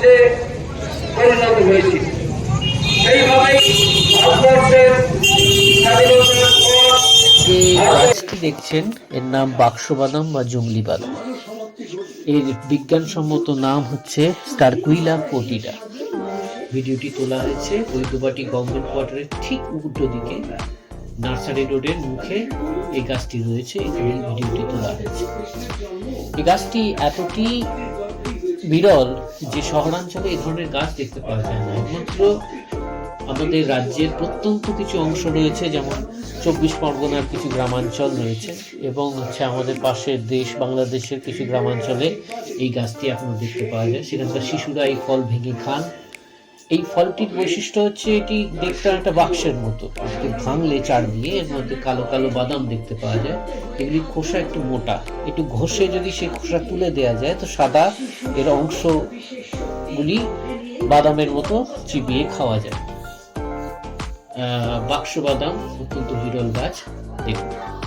রাষ্ট্রে পরিণত হয়েছে সেইভাবেই ভারতবর্ষের গাছটি দেখছেন? এর নাম বাক্সবাদাম বা জঙ্গলি বাদাম এর বিজ্ঞানসম্মত নাম হচ্ছে স্টারকুইলা কোটিটা ভিডিওটি তোলা হয়েছে বৈদ্যবাটি গভর্নমেন্ট কোয়ার্টারের ঠিক উল্টো দিকে। নার্সারি রোডের মুখে এই গাছটি রয়েছে। এখানে ভিডিওটি তোলা হয়েছে। এই গাছটি এতটি বিরল যে শহরাঞ্চলে এই ধরনের গাছ দেখতে পাওয়া যায় না। একমাত্র আমাদের রাজ্যের প্রত্যন্ত কিছু অংশ রয়েছে, যেমন চব্বিশ পরগনার কিছু গ্রামাঞ্চল রয়েছে এবং হচ্ছে আমাদের পাশের দেশ বাংলাদেশের কিছু গ্রামাঞ্চলে এই গাছটি এখনও দেখতে পাওয়া যায়। সেখানকার শিশুরা এই ফল ভেঙে খান। এই ফলটির বৈশিষ্ট্য হচ্ছে এটি দেখতে একটা বাক্সের মতো। ভাঙলে চার দিয়ে, এর মধ্যে কালো কালো বাদাম দেখতে পাওয়া যায়। এগুলি খোসা একটু মোটা। একটু ঘষে যদি সেই খোসা তুলে দেওয়া যায়, তো সাদা এর অংশগুলি বাদামের মতো চিবিয়ে খাওয়া যায়। বাক্স বাদাম অত্যন্ত বিরল গাছ। দেখুন।